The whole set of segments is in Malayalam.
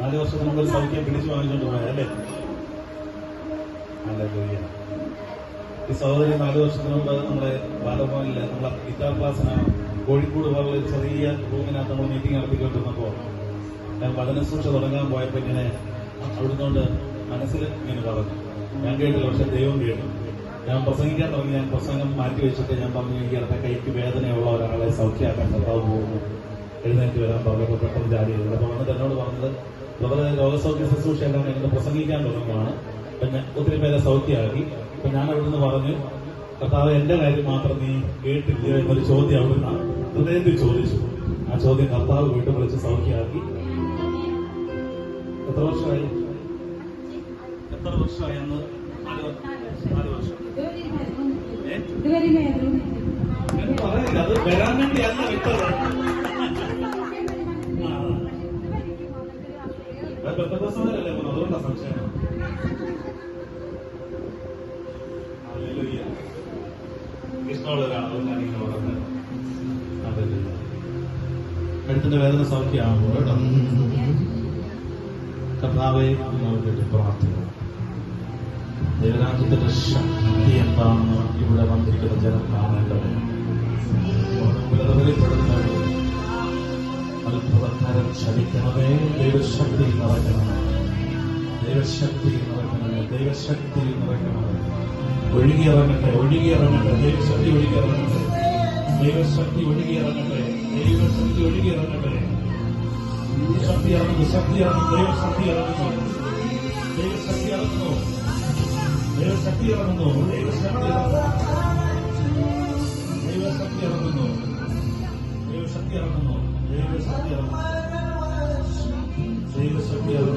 നാല് വർഷത്തിന് മുമ്പ് സൗഖ്യം പിടിച്ചു വാങ്ങിച്ചോണ്ട് പോയല്ലേ ഹല്ലേലൂയ. ഈ സഹോദരി നാല് വർഷത്തിന് മുമ്പ് നമ്മുടെ ബാലഭവനിൽ നമ്മളെ ഗിറ്റാർ ക്ലാസ്സിന് കോഴിക്കോട് പോലുള്ള ഒരു ചെറിയ റൂമിനകത്ത് നമ്മൾ മീറ്റിംഗ് നടത്തിക്കൊണ്ടിരുന്നപ്പോൾ ഞാൻ പഠനസൂക്ഷ തുടങ്ങാൻ പോയപ്പോ ഇങ്ങനെ അവിടുന്ന് മനസ്സിൽ ഇങ്ങനെ പറഞ്ഞു. ഞാൻ കേട്ടില്ല പക്ഷെ ദൈവം കേട്ടു. ഞാൻ പ്രസംഗിക്കാൻ തുടങ്ങി ഞാൻ പ്രസംഗം മാറ്റി വെച്ചിട്ട് ഞാൻ പറഞ്ഞു എനിക്ക് അടുത്ത കൈക്ക് വേദനയുള്ള ഒരാളെ സൗഖ്യമാക്കാൻ കർത്താവ് പോകുന്നു. എഴുന്നേറ്റ് വരാൻ പറഞ്ഞപ്പോൾ പെട്ടെന്ന് ചാടി ചെയ്തത് അപ്പൊ വന്നിട്ട് എന്നോട് പറഞ്ഞത് വളരെ ശുശ്രൂഷ ശുശ്രൂഷയെല്ലാം എന്നിട്ട് പ്രസംഗിക്കാൻ തുടങ്ങുകയാണ് പിന്നെ ഞാൻ ഒത്തിരി പേരെ സൗഖ്യമാക്കി. അപ്പൊ ഞാൻ അവിടുന്ന് പറഞ്ഞു കർത്താവ് എന്റെ കാര്യം മാത്രം നീ കേട്ടില്ലയോ എന്നൊരു ചോദ്യം അവിടുന്ന് ഹൃദയത്തിൽ ചോദിച്ചു. ആ ചോദ്യം കർത്താവ് വീണ്ടും വിളിച്ച് സൗഖ്യമാക്കി. എത്ര വർഷമായി? എത്ര വർഷമായി അന്ന്? നാല് വർഷം. എന്ന് പറയില്ല അത് വരാൻ വേണ്ടി അന്ന് വിട്ടത്. പ്രസവരല്ലേ പോകുന്നത് അതുകൊണ്ടാ സംശയം. ഇഷ്ടമുള്ള ഒരാൾ അതുകൊണ്ടാണ് ഇങ്ങനെ പറഞ്ഞത് അതല്ല കഴുത്തിന്റെ വേദന സൗഖ്യമാകുമ്പോൾ കേട്ടോ. കർത്താവെ അമ്മയുടെ പ്രാർത്ഥന ദൈവരാജ്യത്തിന്റെ ശക്തി എന്താണെന്ന് ഇവിടെ വന്നിരിക്കുന്ന ജനം കാണേണ്ടത് ക്ഷമിക്കണമേ ദൈവശക്തി നിറയ്ക്കണമേ. ദൈവശക്തി നിറയ്ക്കണമേ ദൈവശക്തി നിറയ്ക്കണമേ. ഒഴുകിയിറങ്ങട്ടെ ഒഴുകിയിറങ്ങട്ടെ ദൈവശക്തി ഒഴുകിയിറങ്ങട്ടെ. ദൈവശക്തി ഒഴുകിയിറങ്ങട്ടെ ദൈവശക്തി ഒഴുകിയിറങ്ങട്ടെ. ശക്തി ഇറങ്ങുന്നു ശക്തി ദൈവശക്തി ഇറങ്ങുന്നു. ദൈവശക്തി ഇറങ്ങുന്നു. ദൈവശക്തി ഇറങ്ങുന്നു. ദൈവശക്തി ഇറങ്ങുന്നു.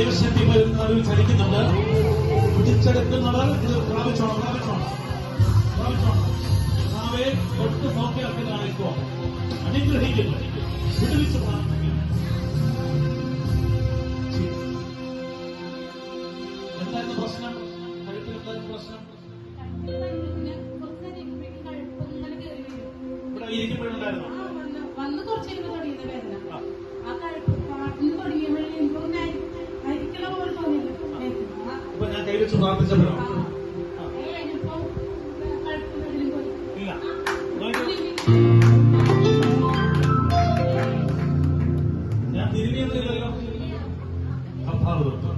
ഈ ദൈവശക്തി വരുന്നവർ ചലിക്കുന്നുണ്ട്. പിടിച്ചെടുക്കുന്നവർ ഇത് പ്രാപിച്ചോണം പ്രാപിച്ചോണം പ്രാപിച്ചോണം. കർത്താവേ, തൊട്ട് സൗഖ്യമാക്കുന്നതാണ് ഇപ്പോൾ അനുഗ്രഹിക്കുന്നു. വിടുവിച്ച് പ്രാർത്ഥിക്കുന്നു. എന്തായിരുന്നു പ്രശ്നം? കഴുത്തിൽ എന്തായിരുന്നു പ്രശ്നം? ഇവിടെ ഇരിക്കുമ്പോഴുണ്ടായിരുന്നു? വന്ന് കുറച്ച് കഴിയുമ്പോൾ തുടങ്ങിയത് വേദന. വെച്ച് പ്രാർത്ഥിച്ച ഞാൻ തിരിഞ്ഞില്ലല്ലോ അപ്പാവ് തൊട്ടു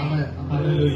അമ്മ അല്ലല്ലോ